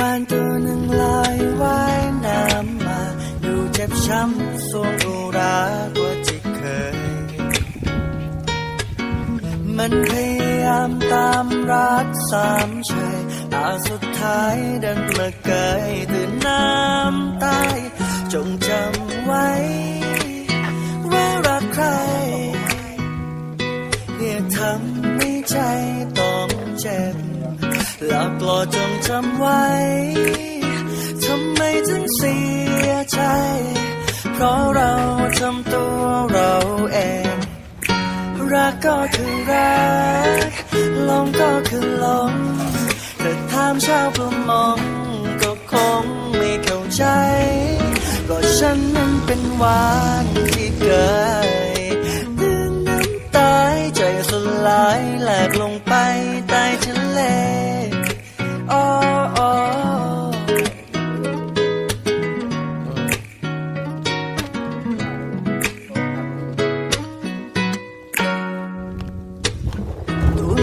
วานตัวหนึ่งลอยว่ายน้ำมา ดูเจ็บช้ำสวงอุรากว่าที่เคย มันพยายามตามรักสามชัยตาสุดท้ายดันมาเกยตื่นน้ำตายจงจำไว้ ว่ารักใครอย่าทำ หลับกลอจงจำไว้ ทำไมถึงเสียใจ เพราะเราทำตัวเราเอง รักก็คือรักหลงก็คือหลงแต่ถามชาวประมงก็คงไม่เข้าใจก็ฉันนั้นเป็นวานที่เกยตื่นน้ำตายใจสลายแหลกลงไป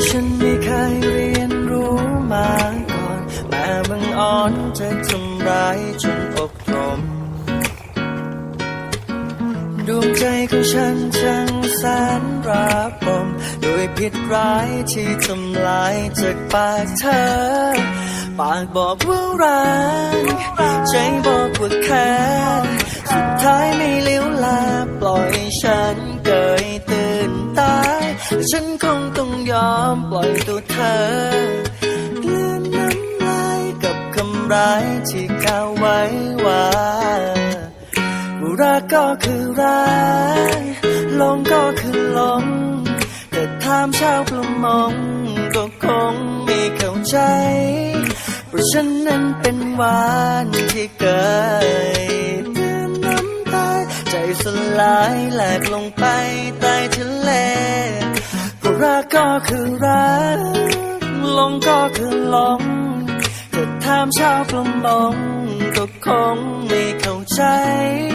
ฉันไม่เคยเรียนรู้มาก่อนแต่บังอ่อนจะทำร้ายจนอกตรมดวงใจของฉันช่างแสนระบมด้วยพิษร้ายที่ทำลายจากปากเธอ ปากบอกว่ารักใจบอกว่าแค่ ฉันคงต้องยอมปล่อยตัวเธอเกลืนน้ำลายกับคำร้ายที่กล่าวไว้ว่ารักก็คือรักหลงก็คือหลงแต่ถามชาวประมงก็คงไม่เข้าใจ เพราะฉันนั้นเป็นหวานที่เกิดเือนน้ำตาใจสลายแหลกลงไปใต้ทะเล รักก็คือรัก ลงก็คือลงถ้าถามชาวประมงก็คงไม่เข้าใจ